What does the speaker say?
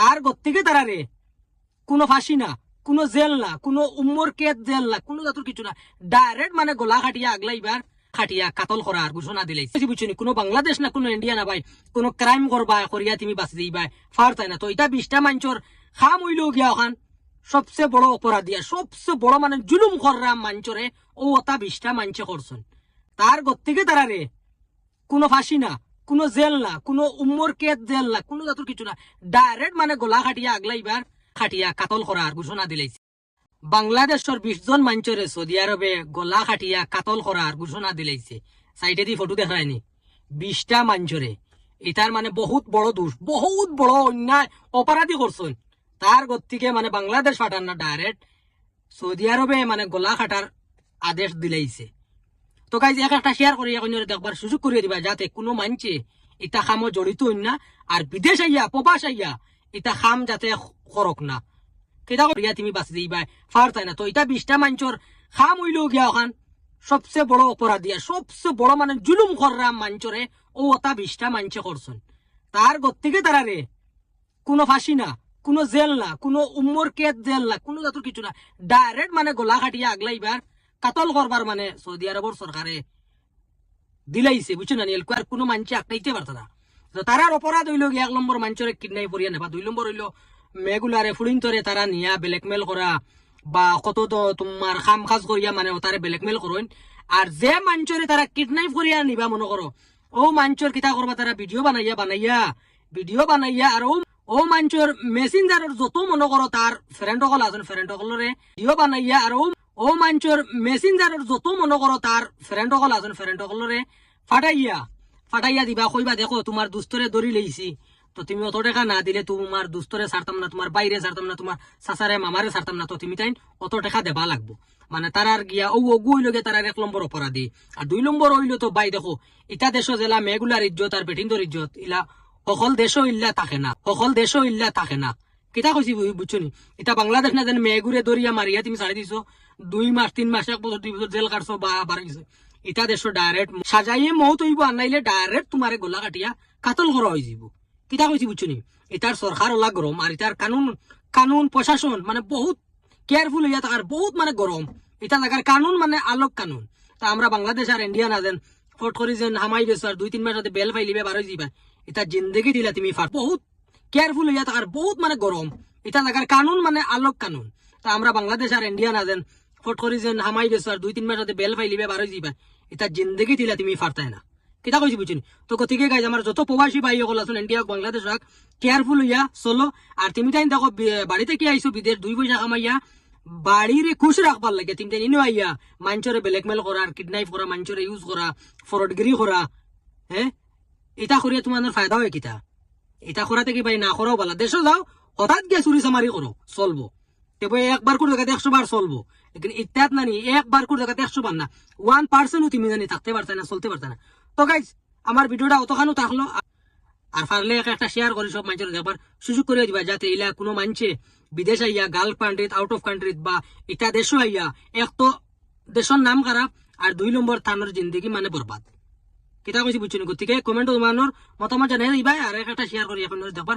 তার গত্তিকে তারা রে। কোনো ফাঁসি না, কোনো জেল না, কোনো উম্মর কেদ জেল না, কোনো জাতুর কিছু না। ডাইরেক্ট মানে গোলা খাটিয়া আগলাইবার খাটিয়া কাতল করার ঘোষণা দিলাই। বুঝছি কোনো বাংলাদেশ না, কোনো ইন্ডিয়া না ভাই। কোনো ক্রাইম করবা, করিয়া তুমি বাঁচি দিবা ফার তাই না তো এটা বিশটা মাঞ্চর খাম হইলেও গিয়া ওখান। সবচেয়ে বড় অপরাধীয়া সবচেয়ে বড় মানে জুলুম কররা মাঞ্চরে ও ওটা বিশটা মাঞ্চে করছেন তার গত্তিকে তারা রে কোনো ফাঁসি না কোনো জেল না, কোনো উম্মর কেদ জেল না, কোনো জাতুর কিছু না। ডাইরেক্ট মানে গলা খাটিয়া আগলাইবার খাটিয়া কাতল করার ঘোষণা দিলাইছে। বাংলাদেশের বিশ জন মাঞ্চরে সৌদি আরবে গলা খাটিয়া কাতল করার ঘোষণা দিলাইছে। সাইডে দি ফটো দেখায়নি বিশটা মাঞ্চরে এটার মানে বহুত বড় দোষ, বহুত বড় অন্যায় অপরাধী করছেন তার গতিকে মানে বাংলাদেশ ফাটার না ডাইরেক্ট সৌদি আরবে মানে গলা খাটার আদেশ দিলাইছে। তো গাইজ এক একটা শেয়ার করি এখন দেখবার সুযোগ করিয়ে দিবা, যাতে কোনো মানছে ইটা খামও জড়িত না, আর বিদেশ আইয়া, প্রবাস আইয়া ইটা খাম যাতে করক না। কেটা করিয়া তুমি বাঁচি দিবা ফার তাই না। তো ইটা বিশটা মাঞ্চর খাম হইলেও গিয়া ওখান সবচেয়ে বড় অপরাধী আর সবচেয়ে বড় মানে জুলুম কররা মাঞ্চরে ও ওটা বিশটা মাঞ্চে করছেন তার গত্তিকে তারা রে কোনো ফাঁসি না, কোনো জেল না, কোনো উম্মর কেদ জেল না, কোনো জাতুর কিছু না ডাইরেক্ট মানে গলা খাটিয়া আগলাইবার কাতল করবার মানে সৌদি আরবর সরকারে দিলাইছে বুঝছ না নিয়েল আর কোনো মানছে আঁকটাইতে পারতো না। তো তারার অপরাধ হইল এক নম্বর মাঞ্চরে কিডনাই করিয়া নেবা দুই নম্বর হইল মেগুলারে ফুলিন্তরে তারা নিয়া ব্ল্যাকমেল করা বা কত তোমার খাম খাজ করিয়া মানে তারে ব্ল্যাকমেল করুন আর যে মাঞ্চরে তারা কিডনাইপ করিয়া নিবা মনে করো ও মাঞ্চর কিতা করবা তারা ভিডিও বানাইয়া বানাইয়া ভিডিও বানাইয়া আর ও মাঞ্চর মেসেঞ্জারের যত মনে করো তার ফ্রেন্ড সকল আছেন ফ্রেন্ড সকলরে ভিডিও বানাইয়া আর ও মাঞ্চর মেসেঞ্জারের যত মনে করো তার ফ্রেন্ড সকল আছেন ফ্রেন্ড সকলরে ফাটাইয়া ফাটাইয়া দিবা কইবা দেখো তোমার দুস্তরে দড়ি লইছি তো তুমি অত টাকা না দিলে তোমার দুস্তরে ছাড়তাম না তোমার বাইরে ছাড়তাম না তোমার সাসারে মামারে ছাড়তাম না তো তুমি তাই অত টাকা দেবা লাগবো। মানে তারার গিয়া ও অগু হইলগে তারার এক নম্বর অপরাধী আর দুই নম্বর হইল তো, বাই, দেখো, ইটা দেশ জেলা মেগুলার ইজ্জত আর বেটিন্দর ইজ্জত ইলা সকল দেশও ইল্লা থাকে না সকল দেশও ইল্লা থাকে না। কিতা কইছি বুঝ- বুঝছ এটা বাংলাদেশ না যেন মেগুরে দরিয়া মারিয়া তুমি ছাড়ি দিছো, দুই মাস তিন মাস এক বছর দুই বছর জেল কাটছো, বা বাড়ি গেছো। ইটা দেশ ডাইরেক্ট সাজাইয়ে মৌ তৈব, আনাইলে ডাইরেক্ট তোমারে গোলা কাটিয়া কাতল করা হয়ে যাব। কিতা কইছি বুঝছ নি এটার সরকার ওলা গরম আর এটার কানুন কানুন প্রশাসন মানে বহুত কেয়ারফুল হইয়া থাকার বহুত মানে গরম এটা থাকার কানুন মানে আলোক কানুন। তা আমরা বাংলাদেশ আর ইন্ডিয়া না যেন ফট করি যেন হামাই বেছো আর দুই, তিন মাস বেল ফাইলিবে বারো যাবা এটা জিন্দগি দিলা তুমি ফার বহুত কেয়ারফুল হইয়া থাকার বহুত মানে গরম। এটা থাকার কানুন মানে আলোক কানুন। তা আমরা বাংলাদেশ আর ইন্ডিয়া না যেন ফট করি যেন হামাই বেছো আর দুই তিন মাস বেল ফাইলিবে বারো যাবা এটা জিন্দগি দিলা তুমি ফারতাই না। কিতা কইছি বুঝিনি তো গতিকে গাইজ আমার যত প্রবাসী ভাই সকল আছেন ইন্ডিয়া বাংলাদেশ রাখ কেয়ারফুল হইয়া, চলো। আর তুমি তাই দেখো বাড়িতে কি আইছো? বিদেশ দুই পয়সা কামাইয়া বাড়িরে খুশ রাখবার লাগে। তুমি তাই ইনো আইয়া মাঞ্চরে ব্ল্যাকমেল করা আর কিডনাইপ করা মাঞ্চরে ইউজ করা ফরডগিরি করা হ্যাঁ এটা করিয়া তোমার ফায়দা হয় কিতা? এটা করাতে কি ভাই না করাও বলা দেশে যাও, হঠাৎ গিয়ে চুরি চামারি করো, চলবো। একবার করে দেখাতে একশো বার চলবো। লেকিন ইত্যাদ নানি, একবার করে দেখাতে একশো বার না ওয়ান পার্সেন্টও তুমি জানি থাকতে পারতে না, চলতে পারতে না। তো গাইজ আমার ভিডিওটা অতখানো থাকল। আর পারলে এক একটা শেয়ার করে সব মানুষের দেখবার সুযোগ করে দিবা, যাতে ইলা কোনো মানছে বিদেশ আইয়া গার্ল কান্ট্রিত আউট অফ কান্ট্রিত বা ইটা দেশও আইয়া, এক তো দেশের নাম খারাপ, আর দুই নম্বর থানোর জিন্দগি মানে বরবাদ। কিতা কইছি বুঝছি গতিকে কমেন্ট তোমার মতামত জানাই দিবা এক একটা শেয়ার করি এখন দেখবার